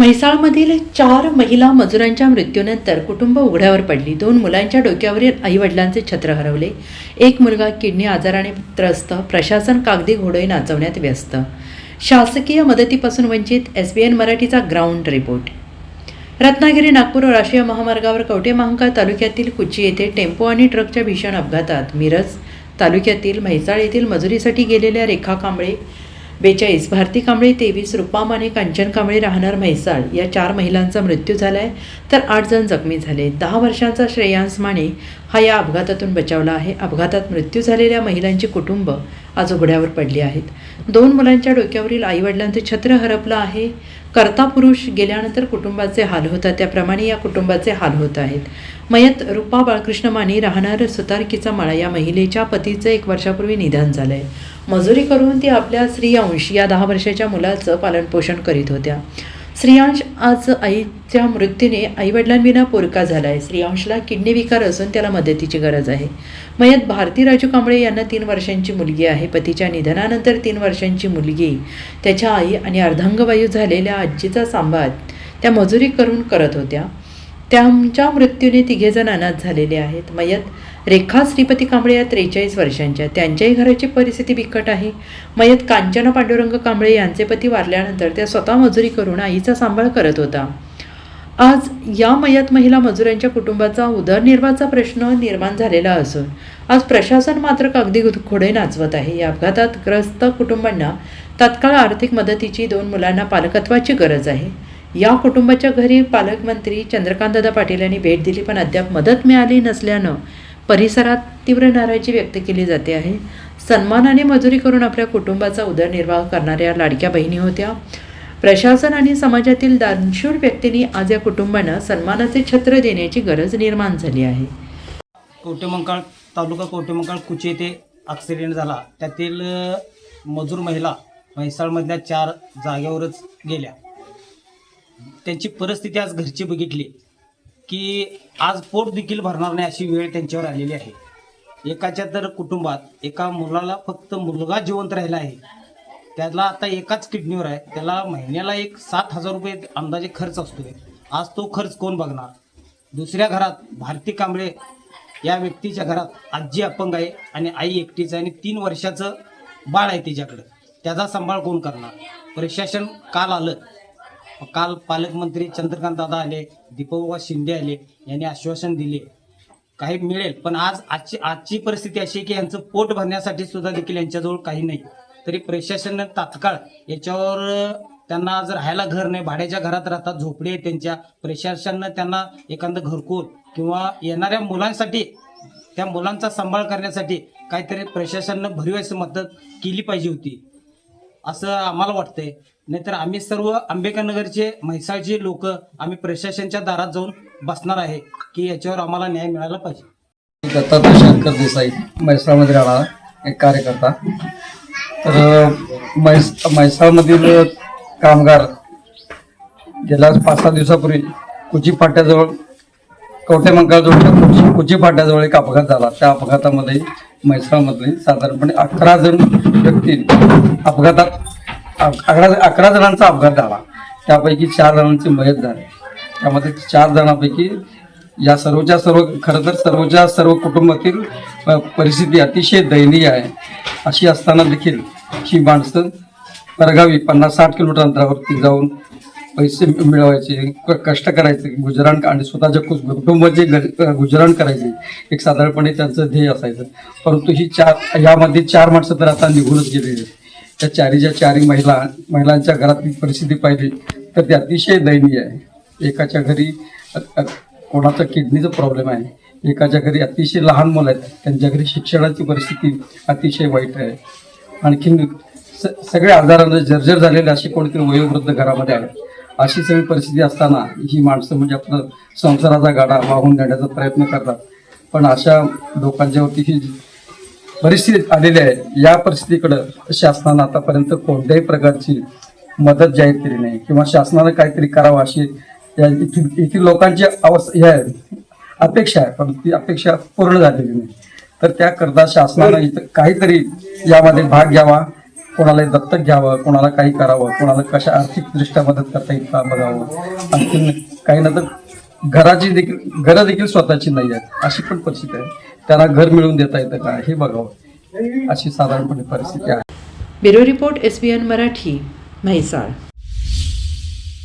म्हैसाळमधील चार महिला मजुरांच्या मृत्यूनंतर कुटुंब उघड्यावर पडली. दोन मुलांच्या डोक्यावरील आईवडिलांचे छत्र हरवले. एक मुलगा किडनी आजाराने त्रस्त प्रशासन कागदी घोडे नाचवण्यात व्यस्त. शासकीय मदतीपासून वंचित एस बी एन मराठीचा ग्राउंड रिपोर्ट. रत्नागिरी नागपूर राष्ट्रीय महामार्गावर कवटे महांकाळ तालुक्यातील कुची येथे टेम्पो आणि ट्रकच्या भीषण अपघातात मिरज तालुक्यातील म्हैसाळ येथील मजुरीसाठी गेलेल्या रेखा कांबळे बेचाळीस. भारती कांबळे तेवीस. रुपा माने कांचन कांबळे राहणार म्हैसाळ या चार महिलांचा मृत्यू झाला आहे तर आठ जण जखमी झाले. दहा वर्षांचा श्रेयांस माने हा या अपघातातून बचावला आहे. अपघातात मृत्यू झालेल्या महिलांची कुटुंब आज उघड्यावर पडली आहेत. दोन मुलांच्या डोक्यावरील आईवडिलांचे छत्र हरपलं आहे. कर्ता पुरुष गेल्यानंतर कुटुंबाचे हाल होतात. त्याप्रमाणे या कुटुंबाचे हाल होत आहेत. मयत रुपा बाळकृष्ण माने राहणार सुतारकीचा माळा या महिलेच्या पतीचं एक वर्षापूर्वी निधन झालं आहे मजुरी करून ती आपल्या स्त्रियांश या दहा वर्षाच्या मुलाचं पालनपोषण करीत होत्या. स्त्रियांश आज आईच्या मृत्यूने आईवडिलांविना पोरका झाला आहे स्त्रियांशला किडनी विकार असून त्याला मदतीची गरज आहे. मयत भारती राजू कांबळे यांना तीन वर्षांची मुलगी आहे. पतीच्या निधनानंतर तीन वर्षांची मुलगी. त्याच्या आई आणि अर्धांगवायू झालेल्या आजीचा सांभाळ त्या मजुरी करून करत होत्या. त्यांच्या मृत्यूने तिघेजण अनाथ झालेले आहेत. मयत रेखा श्रीपती कांबळे या त्रेचाळीस वर्षांच्या. त्यांच्याही घराची परिस्थिती बिकट आहे. मयत कांचना पांडुरंग कांबळे यांचे पती वारल्यानंतर त्या स्वतः मजुरी करून आईचा सांभाळ करत होता. आज या मयत महिला मजुरांच्या कुटुंबाचा उदरनिर्वाहाचा प्रश्न निर्माण झालेला असून आज प्रशासन मात्र कागदी खोडे नाचवत आहे. या अपघातात ग्रस्त कुटुंबांना तात्काळ आर्थिक मदतीची दोन मुलांना पालकत्वाची गरज आहे. या कुटुंबाच्या घरी पालकमंत्री चंद्रकांतदादा पाटील यांनी भेट दिली पण अद्याप मदत मिळाली नसल्यानं परिसरात तीव्र नाराजी व्यक्त केली जाते आहे. सन्मानाने मजुरी करून आपल्या कुटुंबाचा उदरनिर्वाह करणाऱ्या लाडक्या बहिणी होत्या. प्रशासन आणि समाजातील दानशूर व्यक्तींनी आज या कुटुंबांना सन्मानाचे छत्र देण्याची गरज निर्माण झाली आहे. कवटेमंकाळ तालुका कवटेमंकाळ कुचे येथे ॲक्सिडेंट झाला. त्यातील मजूर महिला म्हैसाळमधल्या चार जागेवरच गेल्या. त्यांची परिस्थिती आज घरची बघितली. की आज पोट देखील भरणार नाही अशी वेळ त्यांच्यावर आलेली आहे. एकाच्या तर कुटुंबात एका मुलाला फक्त मुलगा जिवंत राहिला आहे. त्याला आता एकाच किडनीवर आहे. त्याला महिन्याला एक सात हजार रुपये अंदाजे खर्च असतो आज तो खर्च कोण बघणार? दुसऱ्या घरात भारती कांबळे या व्यक्तीच्या घरात आजी अपंग आहे आणि आई एकटीच आहे आणि तीन वर्षाचं बाळ आहे तिच्याकडं. त्याचा सांभाळ कोण करणार? प्रशासन काल आलं. काल पालकमंत्री चंद्रकांत दादा आले दीपकबाबा शिंदे आले यांनी आश्वासन दिले. काही मिळेल पण आज आजची आजची परिस्थिती अशी आहे की यांचं पोट भरण्यासाठी सुद्धा देखील यांच्याजवळ काही नाही. तरी प्रशासनानं तात्काळ याच्यावर त्यांना जर राहायला घर नाही भाड्याच्या घरात राहतात झोपडी आहे त्यांच्या प्रशासनानं त्यांना एखादं घरकुल किंवा येणाऱ्या मुलांसाठी त्या मुलांचा सांभाळ करण्यासाठी काहीतरी प्रशासनानं भरीव अशी मदत केली पाहिजे होती. असं आम्हाला वाटतंय. नाहीतर आम्ही सर्व आंबेडकरनगरचे म्हैसाळचे लोक आम्ही प्रशासनाच्या दारात जाऊन बसणार आहे की याच्यावर आम्हाला न्याय मिळाला पाहिजे. दत्तात्रय शंकर देसाई म्हैसाळमध्ये राहणारा एक कार्यकर्ता. तर म्हैस म्हैसाळमधील कामगार गेल्या पाच सहा दिवसापूर्वी कुची फाट्याजवळ कवठे मंकाळजवळ कुची कुची फाट्याजवळ एक अपघात झाला. त्या अपघातामध्ये म्हैसाळमधले साधारणपणे अकरा जण व्यक्ती अपघातात अकरा अकरा जणांचा अपघात झाला. त्यापैकी चार जणांची मयत झाली. त्यामध्ये चार जणांपैकी या सर्वच्या सर्व खरं तर सर्वच्या सर्व कुटुंबातील परिस्थिती अतिशय दयनीय आहे. अशी असताना देखील ही माणसं परगावी पन्नास साठ किलोमीटर अंतरावरती जाऊन पैसे मिळवायचे कष्ट करायचे गुजराण आणि स्वतःच्या कु- कुटुंबाचे ग- गुजराण करायचे. एक साधारणपणे त्यांचं ध्येय असायचं. परंतु ही चार यामध्ये चार माणसं तर आता निघूनच गेलेली आहेत. त्या चारीच्या चारी महिला महिलांच्या घरातली परिस्थिती पाहिली तर ती अतिशय दयनीय आहे. एकाच्या घरी कोणाचा किडनीचा प्रॉब्लेम आहे. एकाच्या घरी अतिशय लहान मुलं आहेत. त्यांच्या घरी शिक्षणाची परिस्थिती अतिशय वाईट आहे. आणखीन स सगळ्या आजारानं जर्जर झालेले असे कोणतरी वयोवृद्ध घरामध्ये आहेत. अशी सगळी परिस्थिती असताना ही माणसं म्हणजे आपलं संसाराचा गाडा वाहून नेण्याचा प्रयत्न करतात. पण अशा लोकांच्यावरती ही परिस्थिती आलेली आहे. या परिस्थितीकडं शासनानं आतापर्यंत कोणत्याही प्रकारची मदत जाहीर केली नाही. किंवा शासनानं काहीतरी करावं अशी येथील लोकांची अवस्था हे आहे. अपेक्षा आहे पण ती अपेक्षा पूर्ण झालेली नाही. तर त्याकरता शासनानं इथं काहीतरी यामध्ये भाग घ्यावा. कोणाला दत्तक घ्यावं. कोणाला काही करावं. कोणाला कशा आर्थिकदृष्ट्या मदत करता येईल का बघावं. आणखी काही ना तर घराची देखील घरं देखील स्वतःची नाही आहेत अशी पण परिस्थिती आहे. त्यांना घर मिळवून देता येतं का? हे बघावं. अशी साधारणपणे परिस्थिती आहे. Bureau report S B N Marathi Mhaisal.